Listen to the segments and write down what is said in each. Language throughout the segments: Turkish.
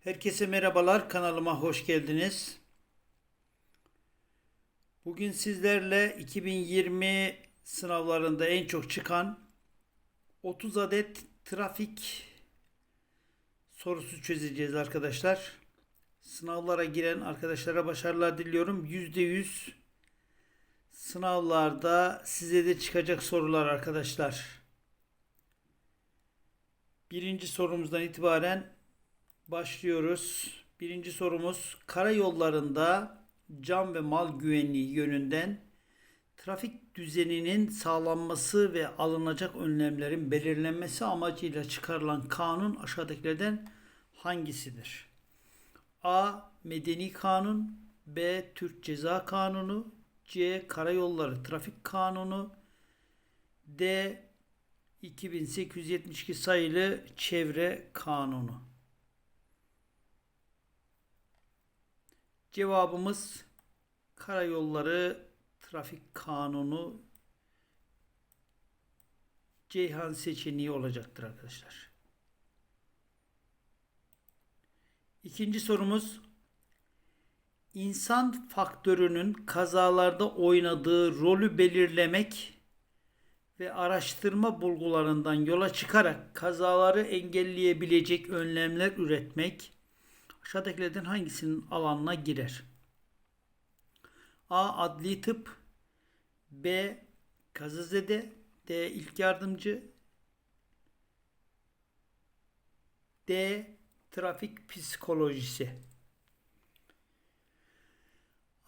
Herkese merhabalar, kanalıma hoş geldiniz. Bugün sizlerle 2020 sınavlarında en çok çıkan 30 adet trafik sorusu çözeceğiz arkadaşlar. Sınavlara giren arkadaşlara başarılar diliyorum. %100 sınavlarda size de çıkacak sorular arkadaşlar. Birinci sorumuzdan itibaren başlıyoruz. Birinci sorumuz karayollarında can ve mal güvenliği yönünden trafik düzeninin sağlanması ve alınacak önlemlerin belirlenmesi amacıyla çıkarılan kanun aşağıdakilerden hangisidir? A. Medeni Kanun B. Türk Ceza Kanunu C. Karayolları Trafik Kanunu D. 2872 sayılı Çevre Kanunu. Cevabımız Karayolları Trafik Kanunu Ceyhan seçeneği olacaktır arkadaşlar. İkinci sorumuz İnsan faktörünün kazalarda oynadığı rolü belirlemek ve araştırma bulgularından yola çıkarak kazaları engelleyebilecek önlemler üretmek aşağıdakilerden hangisinin alanına girer? A. Adli tıp B. Kazazede D. İlk yardımcı D. Trafik psikolojisi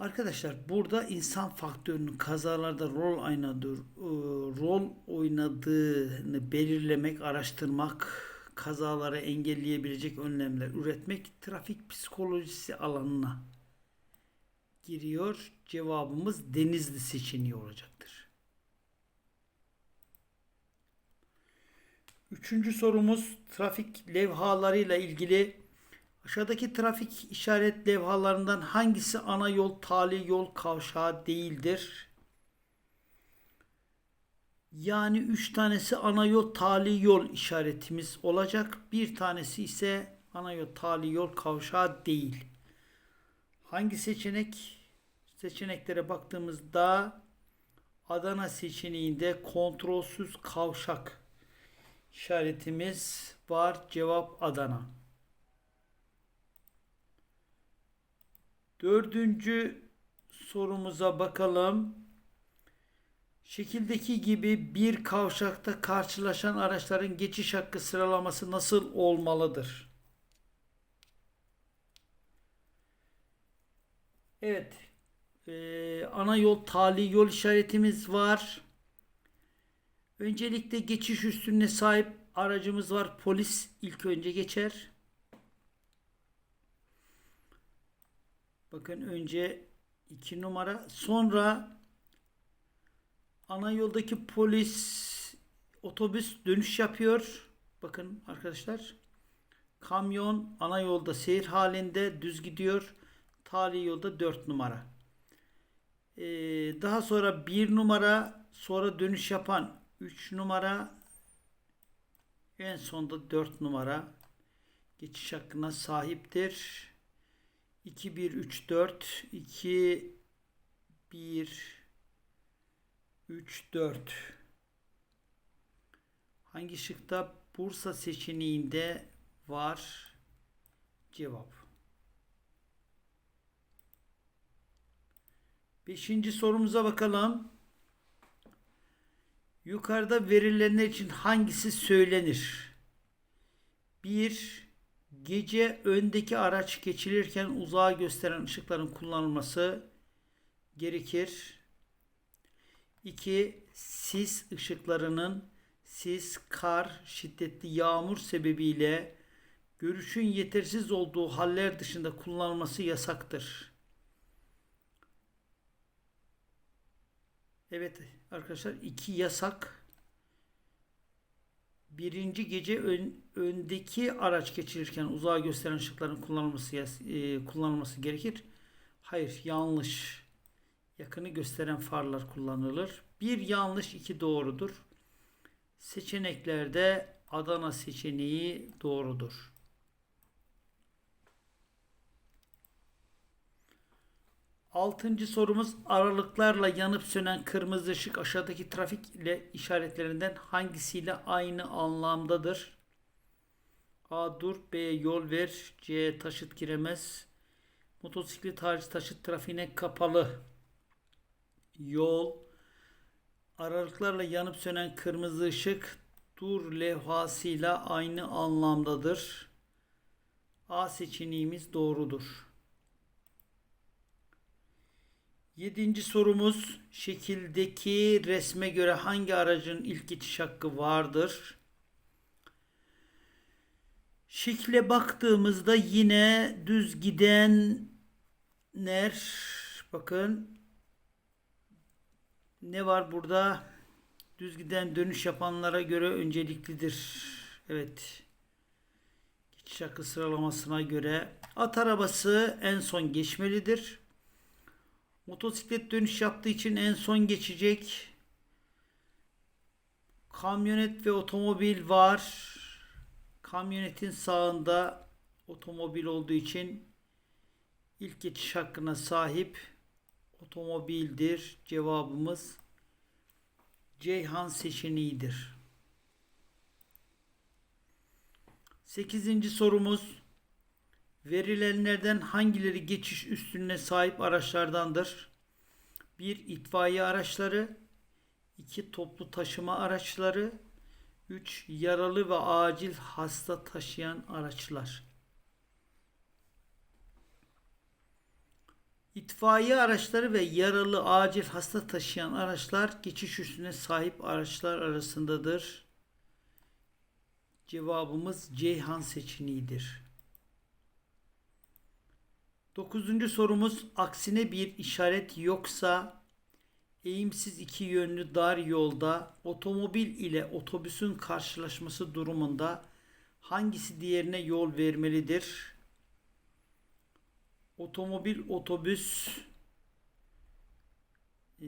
Arkadaşlar burada insan faktörünün kazalarda rol oynadığı, e, rol oynadığını belirlemek, araştırmak, kazaları engelleyebilecek önlemler üretmek trafik psikolojisi alanına giriyor. Cevabımız Denizli seçeneği olacaktır. Üçüncü sorumuz trafik levhalarıyla ilgili Aşağıdaki trafik işaret levhalarından hangisi ana yol, tali yol kavşağı değildir? Yani 3 tanesi ana yol, tali yol işaretimiz olacak. Bir tanesi ise ana yol, tali yol kavşağı değil. Hangi seçenek? Seçeneklere baktığımızda Adana seçeneğinde kontrolsüz kavşak işaretimiz var. Cevap Adana. Dördüncü sorumuza bakalım. Şekildeki gibi bir kavşakta karşılaşan araçların geçiş hakkı sıralaması nasıl olmalıdır? Evet. Ee, ana yol tali yol işaretimiz var. Öncelikle geçiş üstüne sahip aracımız var. Polis ilk önce geçer. Bakın önce 2 numara. Sonra ana yoldaki polis otobüs dönüş yapıyor. Bakın arkadaşlar. Kamyon ana yolda seyir halinde düz gidiyor. Tali yolda 4 numara. Ee, daha sonra 1 numara sonra dönüş yapan 3 numara en sonda 4 numara geçiş hakkına sahiptir. 2 1 3 4 2 1 3 4 Hangi şıkta Bursa seçeneğinde var? Cevap. Beşinci sorumuza bakalım. Yukarıda verilenler için hangisi söylenir? 1 Gece öndeki araç geçilirken uzağa gösteren ışıkların kullanılması gerekir. 2. Sis ışıklarının sis, kar, şiddetli yağmur sebebiyle görüşün yetersiz olduğu haller dışında kullanılması yasaktır. Evet arkadaşlar iki yasak birinci gece ön, öndeki araç geçirirken uzağa gösteren ışıkların kullanılması e, kullanılması gerekir. Hayır, yanlış yakını gösteren farlar kullanılır. Bir yanlış iki doğrudur. Seçeneklerde Adana seçeneği doğrudur. Altıncı sorumuz aralıklarla yanıp sönen kırmızı ışık aşağıdaki trafik ile işaretlerinden hangisiyle aynı anlamdadır? A dur, B yol ver, C taşıt giremez. Motosiklet hariç taşıt trafiğine kapalı. Yol. Aralıklarla yanıp sönen kırmızı ışık dur levhasıyla aynı anlamdadır. A seçeneğimiz doğrudur. Yedinci sorumuz şekildeki resme göre hangi aracın ilk geçiş hakkı vardır? Şekle baktığımızda yine düz gidenler bakın ne var burada? Düz giden dönüş yapanlara göre önceliklidir. Evet. Geçiş hakkı sıralamasına göre at arabası en son geçmelidir. Motosiklet dönüş yaptığı için en son geçecek. Kamyonet ve otomobil var. Kamyonetin sağında otomobil olduğu için ilk geçiş hakkına sahip otomobildir. Cevabımız Ceyhan seçeneğidir. Sekizinci sorumuz verilenlerden hangileri geçiş üstünlüğüne sahip araçlardandır? 1. itfaiye araçları 2. Toplu taşıma araçları 3. Yaralı ve acil hasta taşıyan araçlar. İtfaiye araçları ve yaralı acil hasta taşıyan araçlar geçiş üstüne sahip araçlar arasındadır. Cevabımız Ceyhan seçeneğidir. Dokuzuncu sorumuz aksine bir işaret yoksa eğimsiz iki yönlü dar yolda otomobil ile otobüsün karşılaşması durumunda hangisi diğerine yol vermelidir? Otomobil, otobüs ee,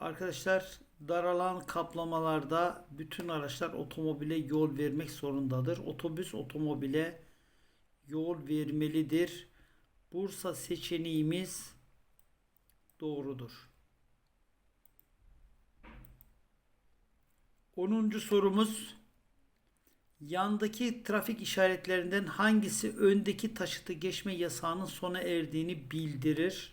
arkadaşlar daralan kaplamalarda bütün araçlar otomobile yol vermek zorundadır. Otobüs otomobile yol vermelidir. Bursa seçeneğimiz doğrudur. 10. sorumuz Yandaki trafik işaretlerinden hangisi öndeki taşıtı geçme yasağının sona erdiğini bildirir?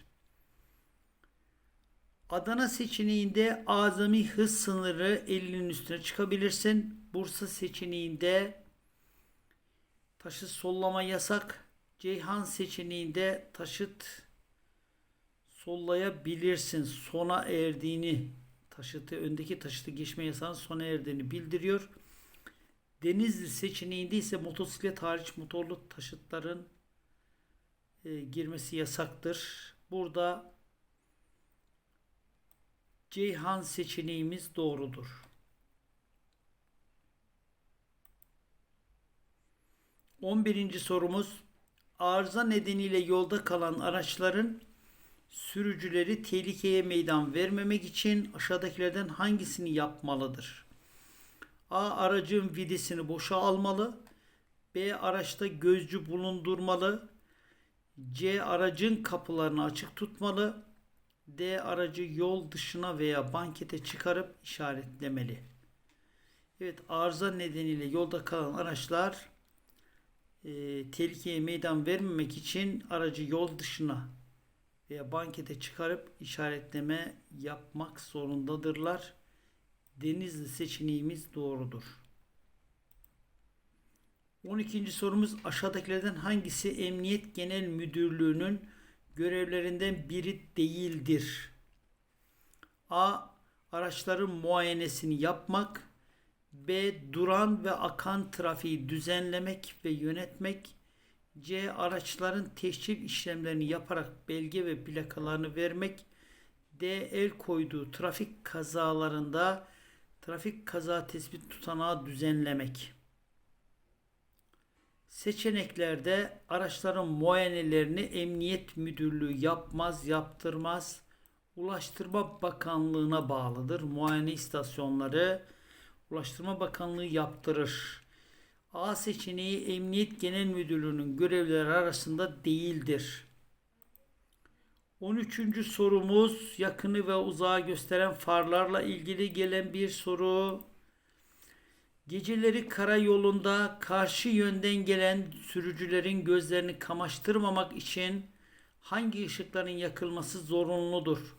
Adana seçeneğinde azami hız sınırı 50'nin üstüne çıkabilirsin. Bursa seçeneğinde taşıt sollama yasak. Ceyhan seçeneğinde taşıt sollayabilirsin. Sona erdiğini taşıtı öndeki taşıtı geçme yasağının sona erdiğini bildiriyor. Denizli seçeneğinde ise motosiklet hariç motorlu taşıtların e, girmesi yasaktır. Burada Ceyhan seçeneğimiz doğrudur. 11. sorumuz arıza nedeniyle yolda kalan araçların sürücüleri tehlikeye meydan vermemek için aşağıdakilerden hangisini yapmalıdır? A. Aracın videsini boşa almalı. B. Araçta gözcü bulundurmalı. C. Aracın kapılarını açık tutmalı. D. Aracı yol dışına veya bankete çıkarıp işaretlemeli. Evet arıza nedeniyle yolda kalan araçlar e, tehlikeye meydan vermemek için aracı yol dışına veya bankete çıkarıp işaretleme yapmak zorundadırlar. Denizli seçeneğimiz doğrudur. 12. sorumuz aşağıdakilerden hangisi Emniyet Genel Müdürlüğü'nün görevlerinden biri değildir? A. Araçların muayenesini yapmak. B. Duran ve akan trafiği düzenlemek ve yönetmek. C. Araçların teşhir işlemlerini yaparak belge ve plakalarını vermek. D. El koyduğu trafik kazalarında trafik kaza tespit tutanağı düzenlemek. Seçeneklerde araçların muayenelerini Emniyet Müdürlüğü yapmaz, yaptırmaz. Ulaştırma Bakanlığı'na bağlıdır. Muayene istasyonları Ulaştırma Bakanlığı yaptırır. A seçeneği Emniyet Genel Müdürlüğü'nün görevleri arasında değildir. 13. sorumuz yakını ve uzağı gösteren farlarla ilgili gelen bir soru. Geceleri karayolunda karşı yönden gelen sürücülerin gözlerini kamaştırmamak için hangi ışıkların yakılması zorunludur?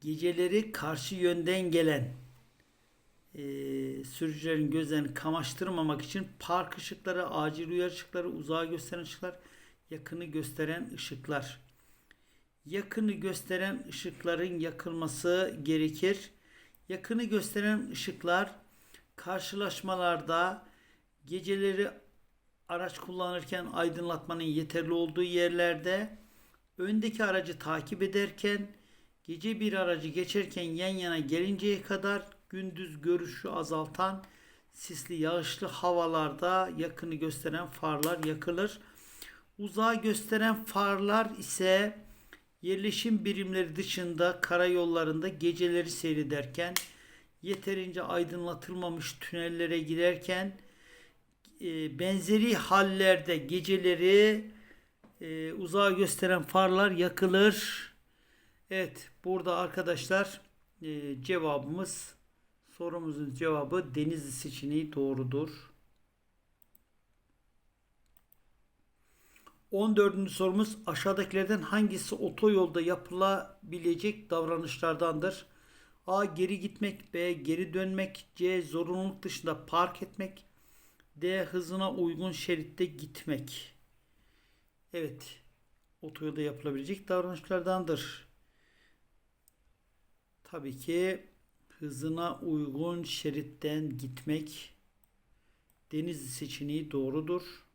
Geceleri karşı yönden gelen e, sürücülerin gözlerini kamaştırmamak için park ışıkları, acil uyarı ışıkları, uzağı gösteren ışıklar, yakını gösteren ışıklar. Yakını gösteren ışıkların yakılması gerekir. Yakını gösteren ışıklar karşılaşmalarda geceleri araç kullanırken aydınlatmanın yeterli olduğu yerlerde öndeki aracı takip ederken gece bir aracı geçerken yan yana gelinceye kadar gündüz görüşü azaltan sisli yağışlı havalarda yakını gösteren farlar yakılır. Uzağı gösteren farlar ise yerleşim birimleri dışında karayollarında geceleri seyrederken yeterince aydınlatılmamış tünellere giderken e, benzeri hallerde geceleri e, uzağa gösteren farlar yakılır. Evet burada arkadaşlar e, cevabımız sorumuzun cevabı Denizli seçeneği doğrudur. 14. sorumuz aşağıdakilerden hangisi otoyolda yapılabilecek davranışlardandır? A. Geri gitmek B. Geri dönmek C. Zorunluluk dışında park etmek D. Hızına uygun şeritte gitmek Evet otoyolda yapılabilecek davranışlardandır. Tabii ki hızına uygun şeritten gitmek Denizli seçeneği doğrudur.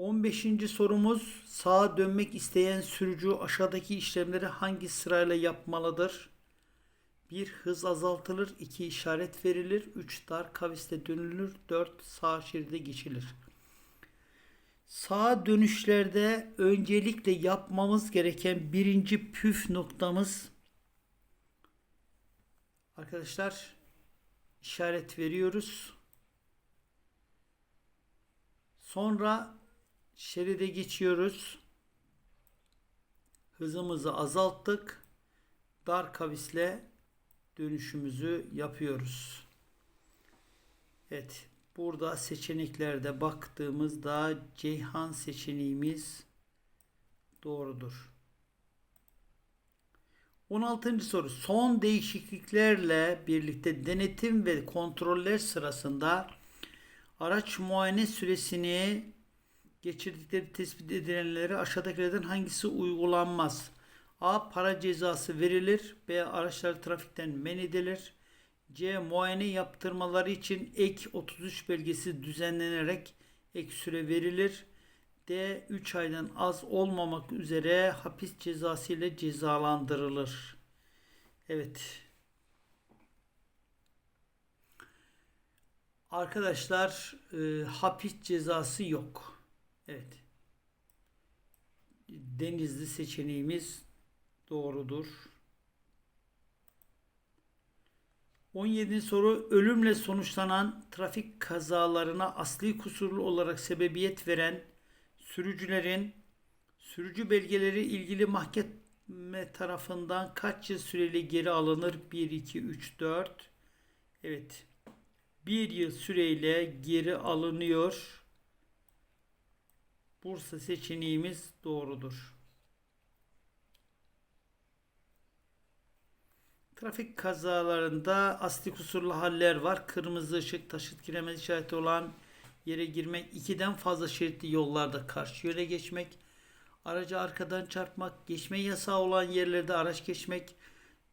15. sorumuz sağa dönmek isteyen sürücü aşağıdaki işlemleri hangi sırayla yapmalıdır? 1. Hız azaltılır. 2. işaret verilir. 3. Dar kavisle dönülür. 4. Sağ şeride geçilir. Sağ dönüşlerde öncelikle yapmamız gereken birinci püf noktamız arkadaşlar işaret veriyoruz. Sonra şeride geçiyoruz. Hızımızı azalttık. Dar kavisle dönüşümüzü yapıyoruz. Evet. Burada seçeneklerde baktığımızda Ceyhan seçeneğimiz doğrudur. 16. soru. Son değişikliklerle birlikte denetim ve kontroller sırasında araç muayene süresini geçirdikleri tespit edilenlere aşağıdakilerden hangisi uygulanmaz? A. Para cezası verilir. B. Araçlar trafikten men edilir. C. Muayene yaptırmaları için ek 33 belgesi düzenlenerek ek süre verilir. D. 3 aydan az olmamak üzere hapis cezası ile cezalandırılır. Evet. Arkadaşlar e, hapis cezası yok. Evet. Denizli seçeneğimiz doğrudur. 17. soru ölümle sonuçlanan trafik kazalarına asli kusurlu olarak sebebiyet veren sürücülerin sürücü belgeleri ilgili mahkeme tarafından kaç yıl süreli geri alınır? 1, 2, 3, 4. Evet. 1 yıl süreyle geri alınıyor. Bursa seçeneğimiz doğrudur. Trafik kazalarında asli kusurlu haller var. Kırmızı ışık, taşıt kiremez işareti olan yere girmek, ikiden fazla şeritli yollarda karşı yöne geçmek, aracı arkadan çarpmak, geçme yasağı olan yerlerde araç geçmek,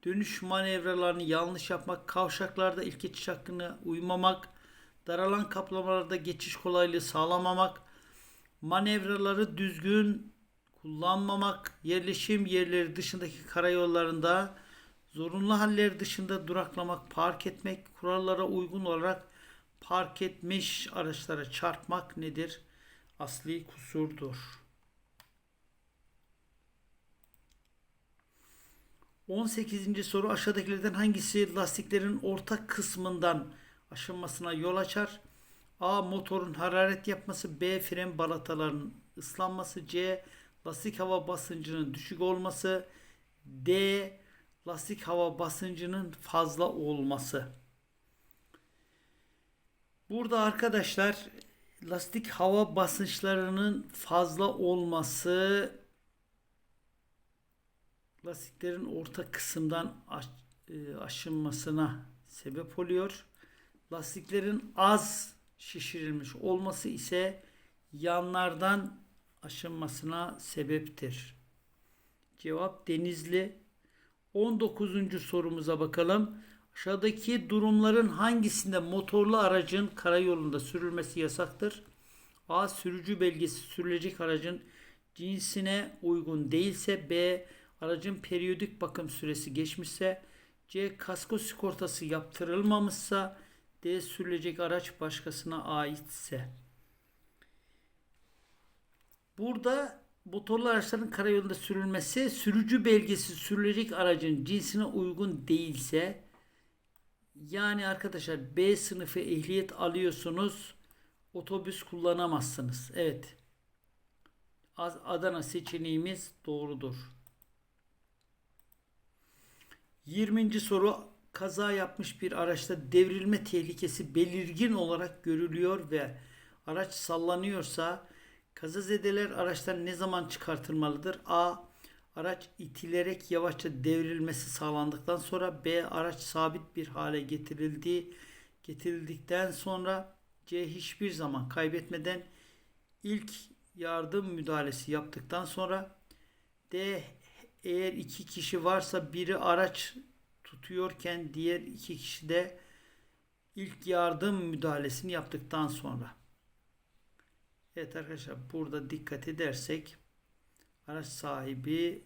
dönüş manevralarını yanlış yapmak, kavşaklarda ilk geçiş hakkına uymamak, daralan kaplamalarda geçiş kolaylığı sağlamamak, manevraları düzgün kullanmamak, yerleşim yerleri dışındaki karayollarında zorunlu haller dışında duraklamak, park etmek, kurallara uygun olarak park etmiş araçlara çarpmak nedir? Asli kusurdur. 18. soru aşağıdakilerden hangisi lastiklerin orta kısmından aşınmasına yol açar? A. Motorun hararet yapması. B. Fren balataların ıslanması, C. Lastik hava basıncının düşük olması, D. Lastik hava basıncının fazla olması. Burada arkadaşlar lastik hava basınçlarının fazla olması lastiklerin orta kısımdan e, aşınmasına sebep oluyor. Lastiklerin az şişirilmiş olması ise yanlardan aşınmasına sebeptir. Cevap Denizli. 19. sorumuza bakalım. Aşağıdaki durumların hangisinde motorlu aracın karayolunda sürülmesi yasaktır? A. Sürücü belgesi sürülecek aracın cinsine uygun değilse B. Aracın periyodik bakım süresi geçmişse C. Kasko sigortası yaptırılmamışsa D. Sürülecek araç başkasına aitse. Burada motorlu araçların karayolunda sürülmesi sürücü belgesi sürülecek aracın cinsine uygun değilse yani arkadaşlar B sınıfı ehliyet alıyorsunuz otobüs kullanamazsınız. Evet. Adana seçeneğimiz doğrudur. 20. soru kaza yapmış bir araçta devrilme tehlikesi belirgin olarak görülüyor ve araç sallanıyorsa kazazedeler araçtan ne zaman çıkartılmalıdır? A. Araç itilerek yavaşça devrilmesi sağlandıktan sonra B. Araç sabit bir hale getirildiği getirildikten sonra C. Hiçbir zaman kaybetmeden ilk yardım müdahalesi yaptıktan sonra D. Eğer iki kişi varsa biri araç tutuyorken diğer iki kişi de ilk yardım müdahalesini yaptıktan sonra. Evet arkadaşlar burada dikkat edersek araç sahibi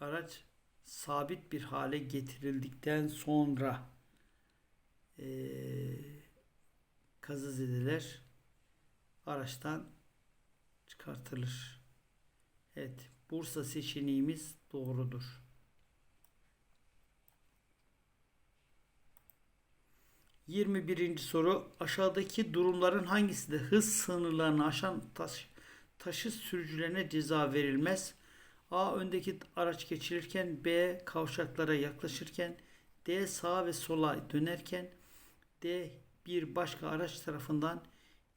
araç sabit bir hale getirildikten sonra eee kazazedeler araçtan çıkartılır. Evet, Bursa seçeneğimiz doğrudur. Yirmi birinci soru aşağıdaki durumların hangisinde hız sınırlarını aşan taş, taşı sürücülerine ceza verilmez? A. Öndeki araç geçirirken B. Kavşaklara yaklaşırken D. Sağa ve sola dönerken D. Bir başka araç tarafından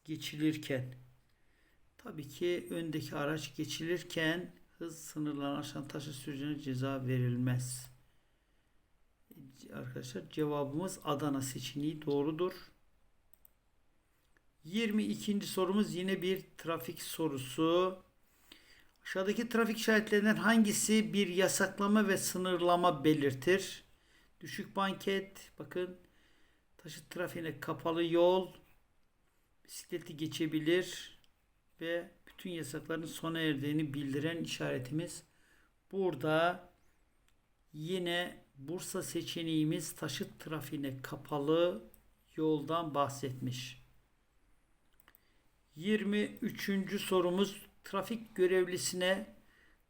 geçilirken Tabii ki öndeki araç geçilirken hız sınırlarını aşan taşı sürücüne ceza verilmez. Arkadaşlar cevabımız Adana seçeneği doğrudur. 22. sorumuz yine bir trafik sorusu. Aşağıdaki trafik işaretlerinden hangisi bir yasaklama ve sınırlama belirtir? Düşük banket, bakın taşıt trafiğine kapalı yol, bisikleti geçebilir ve bütün yasakların sona erdiğini bildiren işaretimiz. Burada yine Bursa seçeneğimiz taşıt trafiğine kapalı yoldan bahsetmiş. 23. sorumuz trafik görevlisine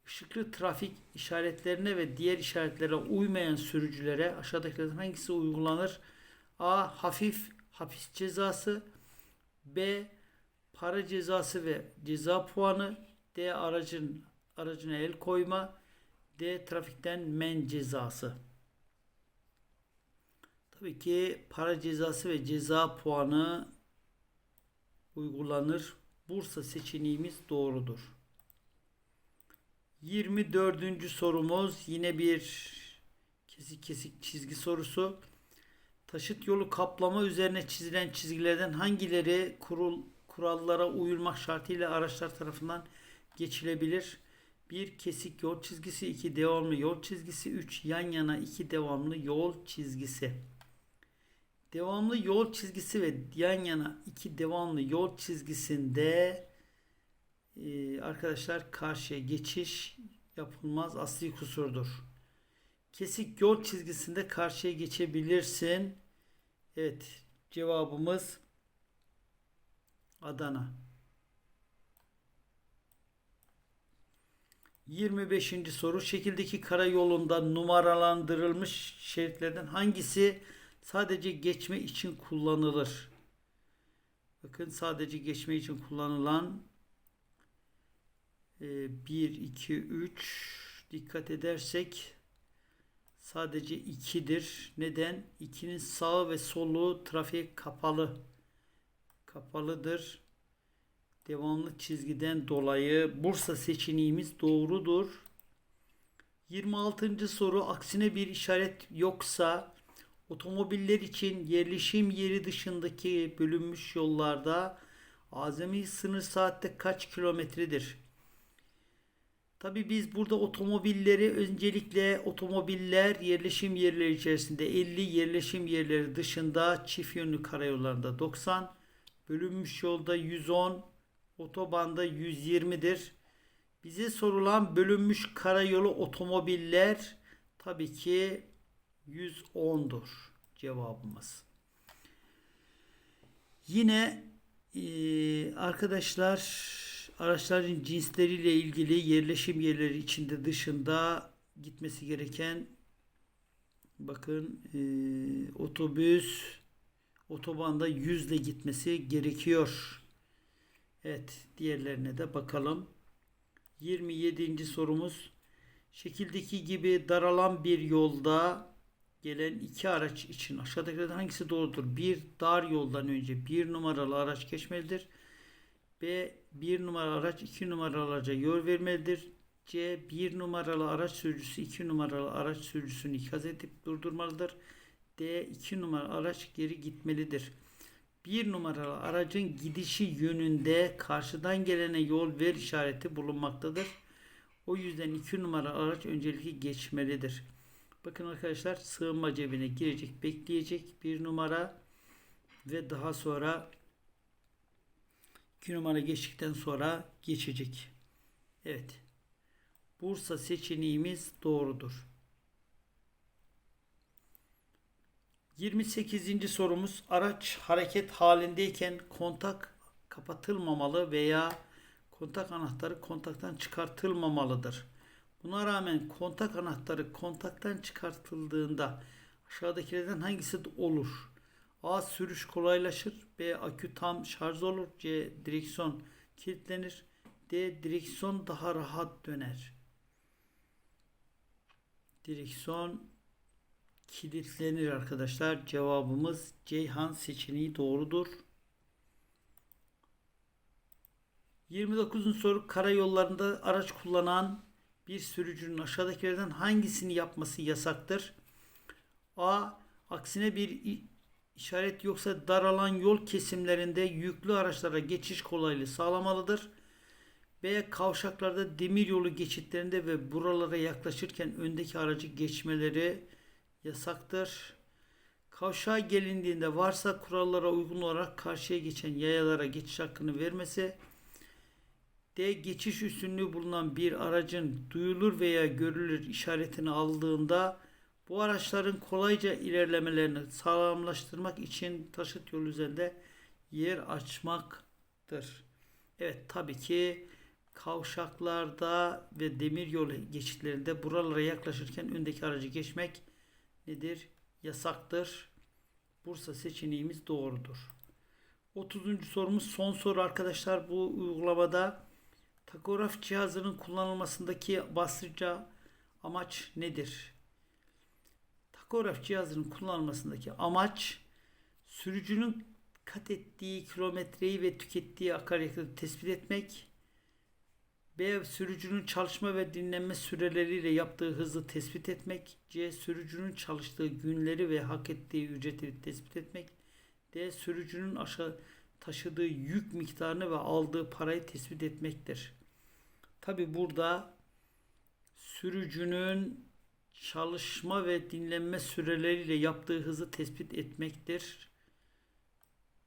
ışıklı trafik işaretlerine ve diğer işaretlere uymayan sürücülere aşağıdakilerden hangisi uygulanır? A. Hafif hapis cezası B. Para cezası ve ceza puanı D. Aracın aracına el koyma D. Trafikten men cezası Tabii ki para cezası ve ceza puanı uygulanır. Bursa seçeneğimiz doğrudur. 24. sorumuz yine bir kesik kesik çizgi sorusu. Taşıt yolu kaplama üzerine çizilen çizgilerden hangileri kurul kurallara uyulmak şartıyla araçlar tarafından geçilebilir? 1 kesik yol çizgisi, 2 devamlı yol çizgisi, 3 yan yana 2 devamlı yol çizgisi. Devamlı yol çizgisi ve yan yana iki devamlı yol çizgisinde e, arkadaşlar karşıya geçiş yapılmaz asli kusurdur. Kesik yol çizgisinde karşıya geçebilirsin. Evet cevabımız Adana. 25. soru şekildeki karayolunda numaralandırılmış şeritlerden hangisi sadece geçme için kullanılır? Bakın sadece geçme için kullanılan 1, 2, 3 dikkat edersek sadece 2'dir. Neden? 2'nin sağı ve solu trafiğe kapalı. Kapalıdır. Devamlı çizgiden dolayı Bursa seçeneğimiz doğrudur. 26. soru aksine bir işaret yoksa otomobiller için yerleşim yeri dışındaki bölünmüş yollarda azami sınır saatte kaç kilometredir? Tabi biz burada otomobilleri öncelikle otomobiller yerleşim yerleri içerisinde 50 yerleşim yerleri dışında çift yönlü karayollarında 90 bölünmüş yolda 110 otobanda 120'dir. Bize sorulan bölünmüş karayolu otomobiller tabii ki 110'dur cevabımız. Yine eee, arkadaşlar araçların cinsleriyle ilgili yerleşim yerleri içinde dışında gitmesi gereken bakın eee, otobüs otobanda 100 ile gitmesi gerekiyor. Evet diğerlerine de bakalım. 27. sorumuz. Şekildeki gibi daralan bir yolda gelen iki araç için aşağıdakilerden hangisi doğrudur? Bir dar yoldan önce bir numaralı araç geçmelidir. B. Bir numaralı araç iki numaralı araca yol vermelidir. C. Bir numaralı araç sürücüsü iki numaralı araç sürücüsünü ikaz edip durdurmalıdır. D. iki numaralı araç geri gitmelidir. Bir numaralı aracın gidişi yönünde karşıdan gelene yol ver işareti bulunmaktadır. O yüzden iki numaralı araç öncelikli geçmelidir. Bakın arkadaşlar sığınma cebine girecek, bekleyecek bir numara ve daha sonra iki numara geçtikten sonra geçecek. Evet. Bursa seçeneğimiz doğrudur. 28. sorumuz araç hareket halindeyken kontak kapatılmamalı veya kontak anahtarı kontaktan çıkartılmamalıdır. Buna rağmen kontak anahtarı kontaktan çıkartıldığında aşağıdakilerden hangisi olur? A. Sürüş kolaylaşır. B. Akü tam şarj olur. C. Direksiyon kilitlenir. D. Direksiyon daha rahat döner. Direksiyon kilitlenir arkadaşlar. Cevabımız Ceyhan seçeneği doğrudur. 29. soru karayollarında araç kullanan bir sürücünün aşağıdakilerden hangisini yapması yasaktır? A. Aksine bir işaret yoksa daralan yol kesimlerinde yüklü araçlara geçiş kolaylığı sağlamalıdır. B. Kavşaklarda demiryolu geçitlerinde ve buralara yaklaşırken öndeki aracı geçmeleri yasaktır. Kavşağa gelindiğinde varsa kurallara uygun olarak karşıya geçen yayalara geçiş hakkını vermesi. D. Geçiş üstünlüğü bulunan bir aracın duyulur veya görülür işaretini aldığında bu araçların kolayca ilerlemelerini sağlamlaştırmak için taşıt yolu üzerinde yer açmaktır. Evet tabii ki kavşaklarda ve demiryolu geçitlerinde buralara yaklaşırken öndeki aracı geçmek nedir? Yasaktır. Bursa seçeneğimiz doğrudur. 30. sorumuz son soru arkadaşlar. Bu uygulamada takograf cihazının kullanılmasındaki basitçe amaç nedir? Takograf cihazının kullanılmasındaki amaç sürücünün kat ettiği kilometreyi ve tükettiği akaryakıtı tespit etmek. B. Sürücünün çalışma ve dinlenme süreleriyle yaptığı hızı tespit etmek. C. Sürücünün çalıştığı günleri ve hak ettiği ücreti tespit etmek. D. Sürücünün aşağı taşıdığı yük miktarını ve aldığı parayı tespit etmektir. Tabi burada sürücünün çalışma ve dinlenme süreleriyle yaptığı hızı tespit etmektir.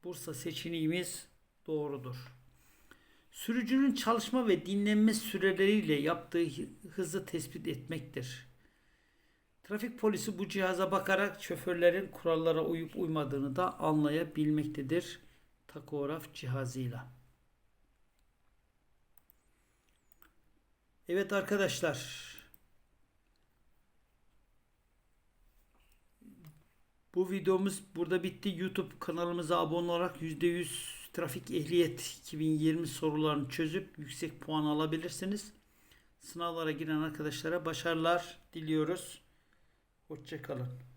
Bursa seçeneğimiz doğrudur. Sürücünün çalışma ve dinlenme süreleriyle yaptığı hızı tespit etmektir. Trafik polisi bu cihaza bakarak şoförlerin kurallara uyup uymadığını da anlayabilmektedir takograf cihazıyla. Evet arkadaşlar. Bu videomuz burada bitti. YouTube kanalımıza abone olarak %100 trafik ehliyet 2020 sorularını çözüp yüksek puan alabilirsiniz. Sınavlara giren arkadaşlara başarılar diliyoruz. Hoşçakalın.